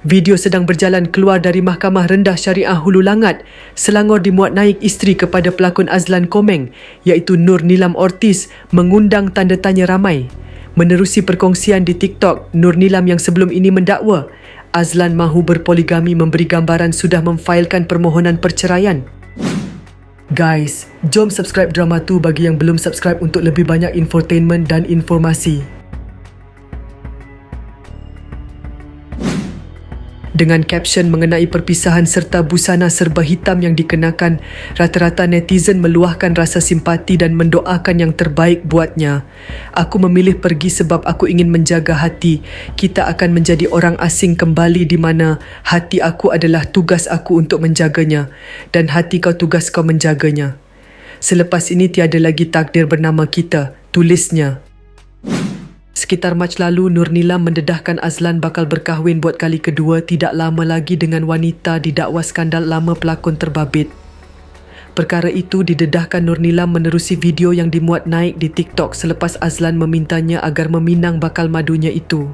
Video sedang berjalan keluar dari Mahkamah Rendah Syariah Hulu Langat. Selangor dimuat naik isteri kepada pelakon Azlan Komeng iaitu Nur Nilam Ortiz mengundang tanda tanya ramai. Menerusi perkongsian di TikTok, Nur Nilam yang sebelum ini mendakwa Azlan mahu berpoligami memberi gambaran sudah memfailkan permohonan perceraian. Guys, jom subscribe drama tu bagi yang belum subscribe untuk lebih banyak infotainment dan informasi. Dengan caption mengenai perpisahan serta busana serba hitam yang dikenakan, rata-rata netizen meluahkan rasa simpati dan mendoakan yang terbaik buatnya. Aku memilih pergi sebab aku ingin menjaga hati. Kita akan menjadi orang asing kembali di mana hati aku adalah tugas aku untuk menjaganya dan hati kau tugas kau menjaganya. Selepas ini tiada lagi takdir bernama kita, tulisnya. Sekitar Mac lalu, Nur Nilam mendedahkan Azlan bakal berkahwin buat kali kedua tidak lama lagi dengan wanita didakwa skandal lama pelakon terbabit. Perkara itu didedahkan Nur Nilam menerusi video yang dimuat naik di TikTok selepas Azlan memintanya agar meminang bakal madunya itu.